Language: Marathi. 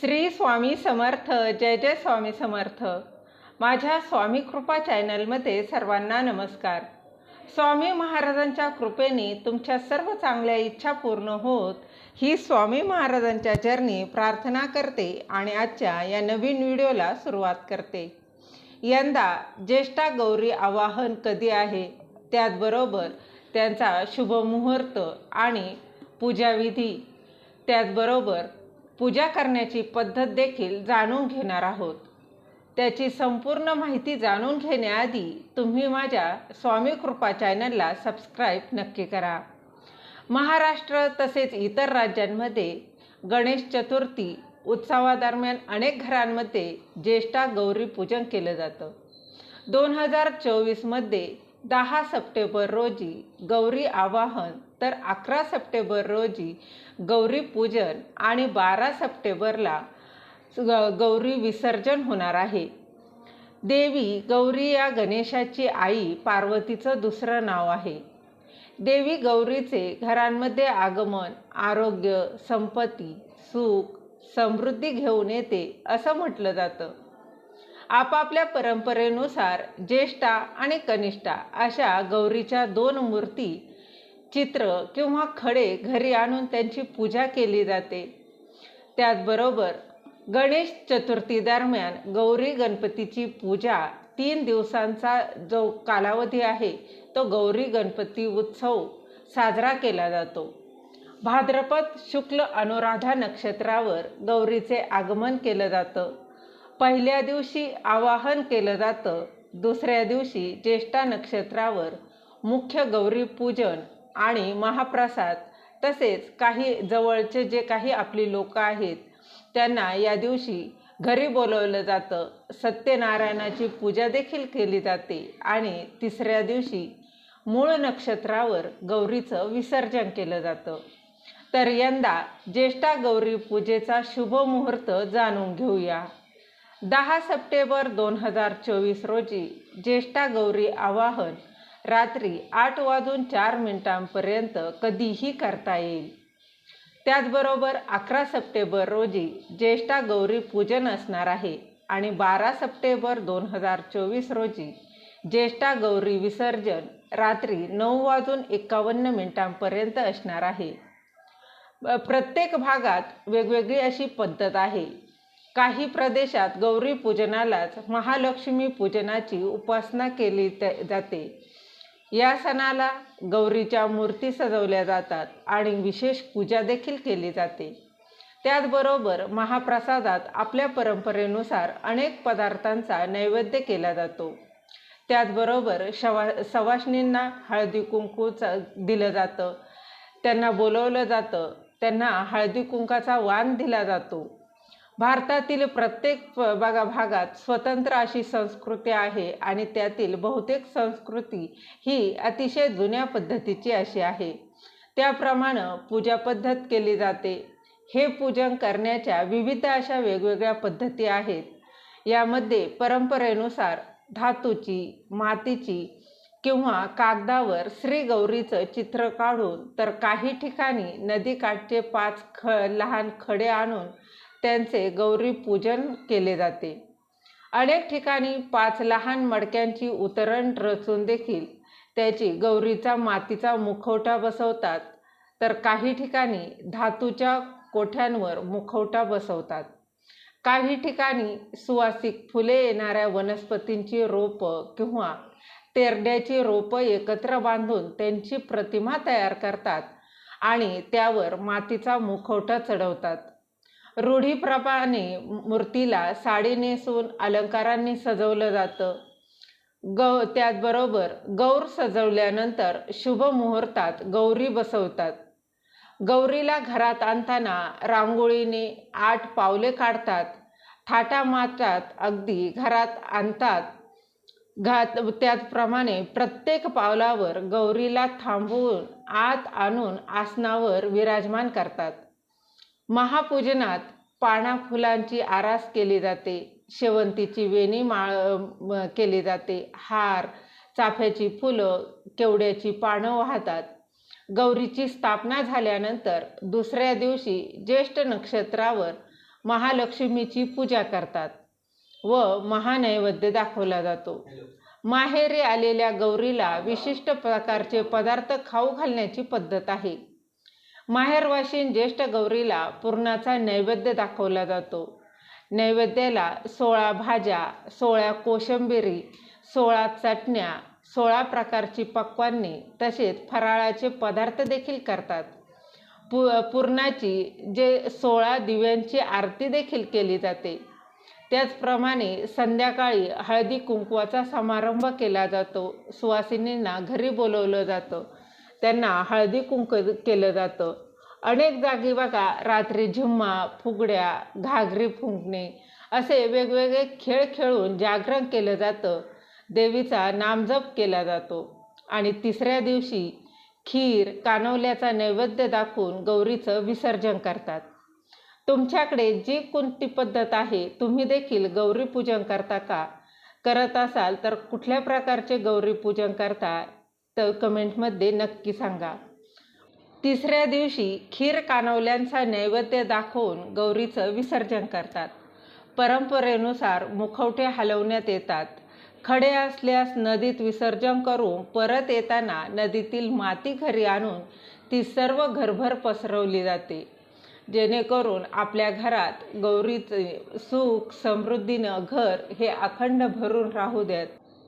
श्री स्वामी समर्थ जय जय स्वामी समर्थ. माझ्या स्वामी कृपा चॅनलमध्ये सर्वांना नमस्कार. स्वामी महाराजांच्या कृपेने तुमच्या सर्व चांगल्या इच्छा पूर्ण होत ही स्वामी महाराजांच्या चरणी प्रार्थना करते आणि आजच्या या नवीन व्हिडिओला सुरुवात करते. यंदा ज्येष्ठा गौरी आवाहन कधी आहे? त्याचबरोबर त्यांचा शुभ मुहूर्त आणि पूजाविधी त्याचबरोबर पूजा करण्याची पद्धत देखील जाणून घेणार आहोत. त्याची संपूर्ण माहिती जाणून घेण्याआधी तुम्ही माझ्या स्वामी कृपा चॅनलला सबस्क्राईब नक्की करा. महाराष्ट्र तसेच इतर राज्यांमध्ये गणेश चतुर्थी उत्सवादरम्यान अनेक घरांमध्ये ज्येष्ठा गौरी पूजन केलं जातं. दोन हजार चोवीसमध्ये दहा सप्टेंबर रोजी गौरी आवाहन तर अकरा सप्टेंबर रोजी गौरी पूजन आणि बारा सप्टेंबरला गौरी विसर्जन होणार आहे. देवी गौरी या गणेशाची आई पार्वतीचं दुसरं नाव आहे. देवी गौरीचे घरांमध्ये आगमन आरोग्य संपत्ती सुख समृद्धी घेऊन येते असं म्हटलं जातं. आपापल्या परंपरेनुसार ज्येष्ठा आणि कनिष्ठा अशा गौरीच्या दोन मूर्ती चित्र किंवा खडे घरी आणून त्यांची पूजा केली जाते. त्याचबरोबर गणेश चतुर्थी दरम्यान गौरी गणपतीची पूजा तीन दिवसांचा जो कालावधी आहे तो गौरी गणपती उत्सव साजरा केला जातो. भाद्रपद शुक्ल अनुराधा नक्षत्रावर गौरीचे आगमन केलं जातं. पहिल्या दिवशी आवाहन केलं जातं. दुसऱ्या दिवशी ज्येष्ठा नक्षत्रावर मुख्य गौरी पूजन आणि महाप्रसाद तसेच काही जवळचे जे काही आपली लोक आहेत त्यांना या दिवशी घरी बोलवलं जातं. सत्यनारायणाची पूजा देखील केली जाते आणि तिसऱ्या दिवशी मूळ नक्षत्रावर गौरीचं विसर्जन केलं जातं. तर यंदा ज्येष्ठा गौरी पूजेचा शुभ मुहूर्त जाणून घेऊया. दहा सप्टेंबर दोन हजार चोवीस रोजी ज्येष्ठा गौरी आवाहन रात्री आठ वाजून चार मिनिटांपर्यंत कधीही करता येईल. त्याचबरोबर अकरा सप्टेंबर रोजी ज्येष्ठा गौरी पूजन असणार आहे आणि बारा सप्टेंबर दोन हजार चोवीस रोजी ज्येष्ठा गौरी विसर्जन रात्री नऊ वाजून एकावन्न मिनिटांपर्यंत असणार आहे. प्रत्येक भागात वेगवेगळी अशी पद्धत आहे. काही प्रदेशात गौरी पूजनालाच महालक्ष्मी पूजनाची उपासना केली त- जाते. या सणाला गौरीच्या मूर्ती सजवल्या जातात आणि विशेष पूजा देखील केली जाते. त्याचबरोबर महाप्रसादात आपल्या परंपरेनुसार अनेक पदार्थांचा नैवेद्य केला जातो. त्याचबरोबर शवा सवाष्णींना हळदी कुंकूचं दिलं जातं. त्यांना बोलवलं जातं. त्यांना हळदी कुंकाचा वाण दिला जातो. भारतातील प्रत्येक बघा भागात स्वतंत्र अशी संस्कृती आहे आणि त्यातील बहुतेक संस्कृती ही अतिशय जुन्या पद्धतीची अशी आहे. त्याप्रमाणे पूजा पद्धत केली जाते. हे पूजन करण्याच्या विविध अशा वेगवेगळ्या पद्धती आहेत. यामध्ये परंपरेनुसार धातूची मातीची किंवा कागदावर श्री गौरीचं चित्र काढून तर काही ठिकाणी नदीकाठचे पाच ख लहान खडे आणून त्यांचे गौरी पूजन केले जाते. अनेक ठिकाणी पाच लहान मडक्यांची उतरण रचून देखील त्याची गौरीचा मातीचा मुखवटा बसवतात. तर काही ठिकाणी धातूच्या कोठ्यांवर मुखवटा बसवतात. काही ठिकाणी सुवासिक फुले येणाऱ्या वनस्पतींची रोपं किंवा तेरड्याची रोपं एकत्र बांधून त्यांची प्रतिमा तयार करतात आणि त्यावर मातीचा मुखवटा चढवतात. रूढीप्रमाणे मूर्तीला साडी नेसून अलंकारांनी सजवलं जातं. गौ त्याचबरोबर गौर सजवल्यानंतर शुभ मुहूर्तात गौरी बसवतात. गौरीला घरात आणताना रांगोळीने आठ पावले काढतात. थाटामाटात अगदी घरात आणतात. घात त्याचप्रमाणे प्रत्येक पावलावर गौरीला थांबवून आत आणून आसनावर विराजमान करतात. महापूजनात पाना फुलांची आरास केली जाते शेवंतीची वेणी माळ केली जाते हार चाफ्याची फुलं केवड्याची पानं वाहतात. गौरीची स्थापना झाल्यानंतर दुसऱ्या दिवशी ज्येष्ठ नक्षत्रावर महालक्ष्मीची पूजा करतात व महानैवेद्य दाखवला जातो. माहेरी आलेल्या गौरीला विशिष्ट प्रकारचे पदार्थ खाऊ घालण्याची पद्धत आहे. माहेरवाशीन ज्येष्ठ गौरीला पुरणाचा नैवेद्य दाखवला जातो. नैवेद्याला सोळा भाज्या सोळा कोशंबिरी सोळा चटण्या सोळा प्रकारची पक्वान्ने तसेच फराळाचे पदार्थ देखील करतात. पु पुरणाची जे सोळा दिव्यांची आरती देखील केली जाते. त्याचप्रमाणे संध्याकाळी हळदी कुंकवाचा समारंभ केला जातो. सुवासिनींना घरी बोलवलं जातं. त्यांना हळदी कुंक केलं जातं. अनेक जागी बघा रात्री झिम्मा फुगड्या घागरी फुंकणे असे वेगवेगळे खेळ खेळून जागरण केलं जातं. देवीचा नामजप केला जातो. आणि तिसऱ्या दिवशी खीर कानवल्याचा नैवेद्य दाखवून गौरीचं विसर्जन करतात. तुमच्याकडे जी कोणती पद्धत आहे तुम्ही देखील गौरी पूजन करता का? करत असाल तर कुठल्या प्रकारचे गौरी पूजन करता? तर कमेंटमध्ये नक्की सांगा. तिसऱ्या दिवशी खीर कानवल्यांचा नैवेद्य दाखवून गौरीचं विसर्जन करतात. परंपरेनुसार मुखवटे हलवण्यात येतात. खडे असल्यास नदीत विसर्जन करून परत येताना नदीतील माती घरी आणून ती सर्व घरभर पसरवली जाते. जेणेकरून आपल्या घरात गौरीचे सुख समृद्धीनं घर हे अखंड भरून राहू देत.